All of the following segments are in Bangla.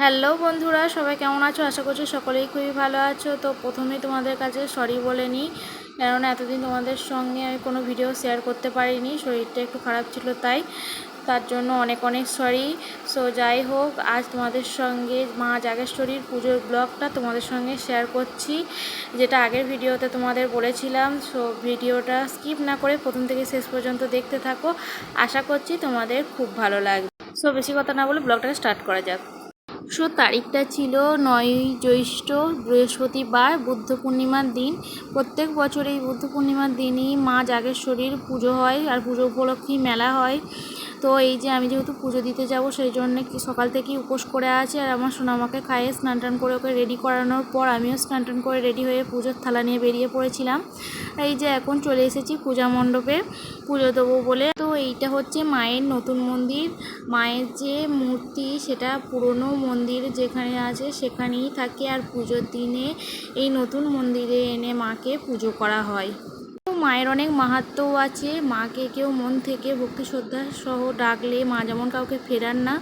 হ্যালো বন্ধুরা, সবাই কেমন আছো? আশা করছি সকলেই খুবই ভালো আছো। তো প্রথমেই তোমাদের কাছে সরি বলে নিই, কেননা এতদিন তোমাদের সঙ্গে আমি কোনো ভিডিও শেয়ার করতে পারিনি, শরীরটা একটু খারাপ ছিল তাই, তার জন্য অনেক অনেক সরি সো যাই হোক, আজ তোমাদের সঙ্গে মা জাগেশ্বরীর পুজোর ব্লগটা তোমাদের সঙ্গে শেয়ার করছি, যেটা আগের ভিডিওতে তোমাদের বলেছিলাম। সো ভিডিওটা স্কিপ না করে প্রথম থেকে শেষ পর্যন্ত দেখতে থাকো। আশা করছি তোমাদের খুব ভালো লাগবে। সো বেশি কথা না বলে ব্লগটাকে স্টার্ট করা যাক। সো তারিখটা ছিল নয় জ্যৈষ্ঠ বৃহস্পতিবার বুদ্ধ পূর্ণিমার দিন। প্রত্যেক বছর এই বুদ্ধ পূর্ণিমার দিনই মা জাগেশ্বরীর পুজো হয় আর পুজো উপলক্ষেই মেলা হয়। তো এই যে আমি যেহেতু পুজো দিতে যাব, সেই জন্য কি সকাল থেকেই উপোস করে আছে আর আমার সোনামাকে খাইয়ে স্নান টান করে ওকে রেডি করানোর পর আমিও স্নান টান করে রেডি হয়ে পুজোর থালা নিয়ে বেরিয়ে পড়েছিলাম। এই যে এখন চলে এসেছি পূজা মণ্ডপে। পুজো দেবো বলে এইটা হচ্ছে মায়ের নতুন মন্দির। মায়ের যে মূর্তি, সেটা পুরনো মন্দির যেখানে আছে, সেখানেই থাকে। আর পুজোর দিনে এই নতুন মন্দিরে এনে মাকে পুজো করা হয়। মায়ের অনেক মাহাত্ম্যও আছে। মাকে কেউ মন থেকে ভক্তি শ্রদ্ধা সহ ডাকলে মা যেমন কাউকে ফেরান না,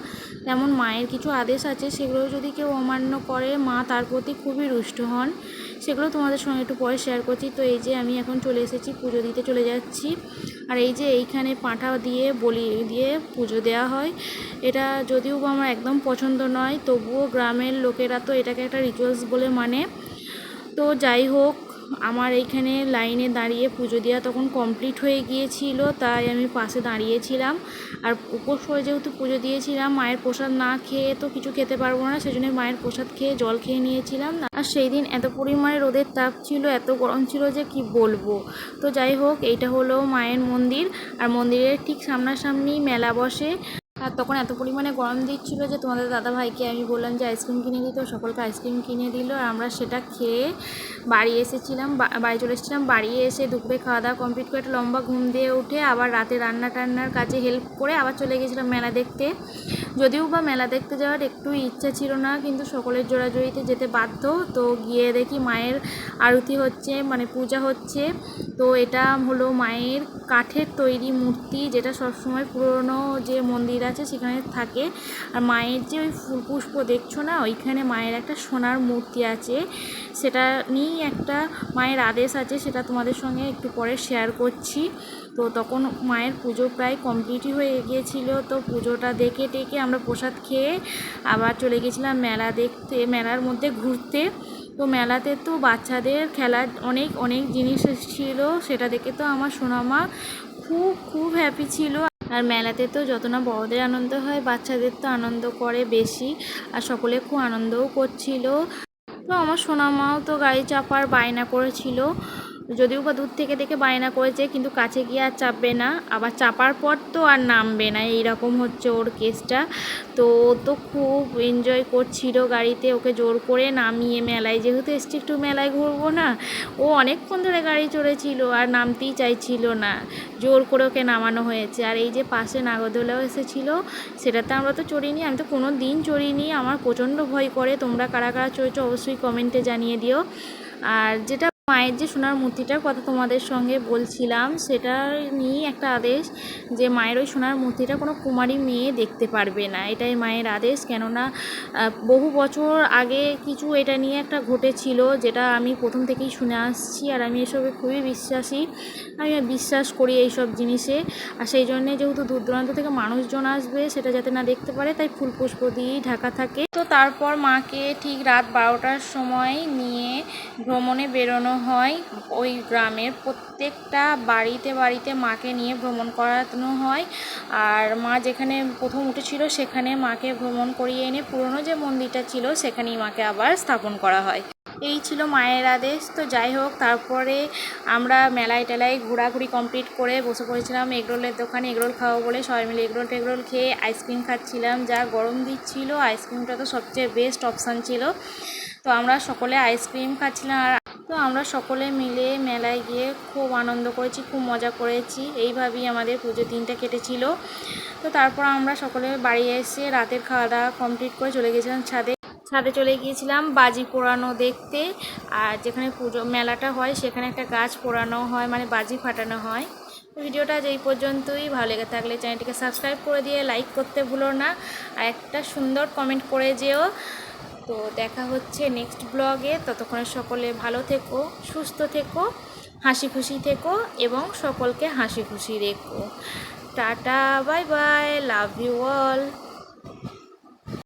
তেমন মায়ের কিছু আদেশ আছে সেগুলো যদি কেউ অমান্য করে, মা তার প্রতি খুবই রুষ্ট হন। সেগুলো তোমাদের সঙ্গে একটু পরে শেয়ার করছি। তো এই যে আমি এখন চলে এসেছি, পুজো দিতে চলে যাচ্ছি। আর এই যে এইখানে পাঁঠা দিয়ে, বলি দিয়ে পুজো দেওয়া হয়। এটা যদিও বা আমার একদম পছন্দ নয়, তবুও গ্রামের লোকেরা তো এটাকে একটা রিচুয়ালস বলে মানে। তো যাই হোক আমার এইখানে লাইনে দাঁড়িয়ে পুজো দেওয়া তখন কমপ্লিট হয়ে গিয়েছিল, তাই আমি পাশে দাঁড়িয়েছিলাম। আর উপোস করে যেহেতু পুজো দিয়েছিলাম, মায়ের প্রসাদ না খেয়ে তো কিছু খেতে পারব না, সেজন্য মায়ের প্রসাদ খেয়ে জল খেয়ে নিয়েছিলাম। আর সেই দিন এত পরিমাণে রোদের তাপ ছিল, এত গরম ছিল যে কি বলব। তো যাই হোক, এইটা হলো মায়ের মন্দির। আর মন্দিরের ঠিক সামনাসামনি মেলা বসে। আর তখন এত পরিমাণে গরম দিচ্ছিল যে তোমাদের দাদা ভাইকে আমি বললাম যে আইসক্রিম কিনে দিত সকলকে আইসক্রিম কিনে দিল। আর আমরা সেটা খেয়ে বাড়ি এসেছিলাম বাড়ি চলে এসেছিলাম। বাড়ি এসে দুপুরে খাওয়া দাওয়া কমপ্লিট করে একটা লম্বা ঘুম দিয়ে উঠে আবার রাতে রান্না টান্নার কাজে হেল্প করে আবার চলে গেছিলাম মেলা দেখতে। যদিও বা মেলা দেখতে যাওয়ার একটু ইচ্ছা ছিল না, কিন্তু সকলের জোড়াজড়িতে যেতে বাধ্য। তো গিয়ে দেখি মায়ের আরতি হচ্ছে মানে পূজা হচ্ছে। তো এটা হলো মায়ের কাঠের তৈরি মূর্তি, যেটা সবসময় পুরনো যে মন্দির আছে সেখানে থাকে। আর মায়ের যে ওই পুষ্প দেখছ না, ওইখানে মায়ের একটা সোনার মূর্তি আছে। সেটা নিয়েই একটা মায়ের আদেশ আছে, সেটা তোমাদের সঙ্গে একটু পরে শেয়ার করছি। তো তখন মায়ের পুজো প্রায় কমপ্লিটই হয়ে গিয়েছিল। তো পুজোটা দেখে টেকে আমরা প্রসাদ খেয়ে আবার চলে গেছিলাম মেলা দেখতে, মেলার মধ্যে ঘুরতে। তো মেলাতে তো বাচ্চাদের খেলার অনেক অনেক জিনিস ছিল, সেটা দেখে তো আমার সোনামা খুব খুব হ্যাপি ছিল। আর মেলাতে তো যত না বড়দের আনন্দ হয়, বাচ্চাদের তো আনন্দ করে বেশি, আর সকলে খুব আনন্দও করছিল। তো আমার সোনামাও তো গাড়ি চাপার বায়না করেছিল। যদিও বা দূর থেকে দেখে বায়না করেছে, কিন্তু কাছে গিয়ে আর চাপবে না। আবার চাপার পর তো আর নামবে না, এইরকম হচ্ছে ওর কেসটা। তো ও তো খুব এনজয় করছিল গাড়িতে, ওকে জোর করে নামিয়ে মেলায়। যেহেতু এসছি একটু মেলায় ঘুরবো না, ও অনেকক্ষণ ধরে গাড়ি চড়েছিল আর নামতেই চাইছিল না। জোর করে ওকে নামানো হয়েছে। আর এই যে পাশে নাগরদোলাও এসেছিল, সেটাতে আমরা তো চড়িনি, আমি তো কোনো দিন চড়িনি। আমার প্রচণ্ড ভয় করে, তোমরা কারা কারা চড়েছো অবশ্যই কমেন্টে জানিয়ে দিও। আর যেটা মায়ের যে সোনার মূর্তিটার কথা তোমাদের সঙ্গে বলছিলাম সেটা নিয়েই একটা আদেশ যে মায়ের ওই সোনার মূর্তিটা কোনো কুমারী মেয়ে দেখতে পারবে না। এটাই মায়ের আদেশ। কেননা বহু বছর আগে কিছু এটা নিয়ে একটা ঘটেছিল, যেটা আমি প্রথম থেকেই শুনে আসছি আর আমি এসবে খুবই বিশ্বাসী। আমি বিশ্বাস করি এইসব জিনিসে। আর সেই জন্যে যেহেতু দূর দূরান্ত থেকে মানুষজন আসবে, সেটা যাতে না দেখতে পারে, তাই ফুল পুষ্প দিয়েই ঢাকা থাকে। তো তারপর মাকে ঠিক রাত বারোটার সময় নিয়ে ভ্রমণে বেরোনো হয়, ওই গ্রামের প্রত্যেকটা বাড়িতে বাড়িতে মাকে নিয়ে ভ্রমণ করানো হয়। আর মা যেখানে প্রথম উঠেছিল, সেখানে মাকে ভ্রমণ করিয়ে এনে পুরনো যে মন্দিরটা ছিল, সেখানেই মাকে আবার স্থাপন করা হয়। এই ছিল মায়ের আদেশ। তো যাই হোক, তারপরে আমরা মেলায় টেলায় ঘোরাঘুরি কমপ্লিট করে বসে পড়েছিলাম এগরোলের দোকানে। এগরোল খাব বলে সবাই মিলে এগরোল টেগরোল খেয়ে আইসক্রিম খাচ্ছিলাম। যা গরম দিচ্ছিল আইসক্রিমটা তো সবচেয়ে বেস্ট অপশান ছিল। তো আমরা সকলে আইসক্রিম খাচ্ছিলাম আর তো আমরা সকলে মিলে মেলায় গিয়ে খুব আনন্দ করেছি, খুব মজা করেছি। এইভাবেই আমাদের পুজোর দিনটা কেটেছিল। তো তারপর আমরা সকলে বাড়ি এসে রাতের খাওয়া দাওয়া কমপ্লিট করে চলে গেছিলাম ছাদে। ছাদে চলে গিয়েছিলাম বাজি পোড়ানো দেখতে। আর যেখানে পুজো মেলাটা হয়, সেখানে একটা গাছ পোড়ানো হয় মানে বাজি ফাটানো হয়। ভিডিওটা এই পর্যন্তই। ভালো লেগে থাকলে চ্যানেলটিকে সাবস্ক্রাইব করে দিয়ে লাইক করতে ভুলো না। আর একটা সুন্দর কমেন্ট করে যেও। তো দেখা হচ্ছে নেক্সট ব্লগে ততক্ষণে সকলে ভালো থেকো, সুস্থ থেকো, হাসি খুশি থেকো এবং সকলকে হাসি খুশি রেখো। Tata bye bye love you all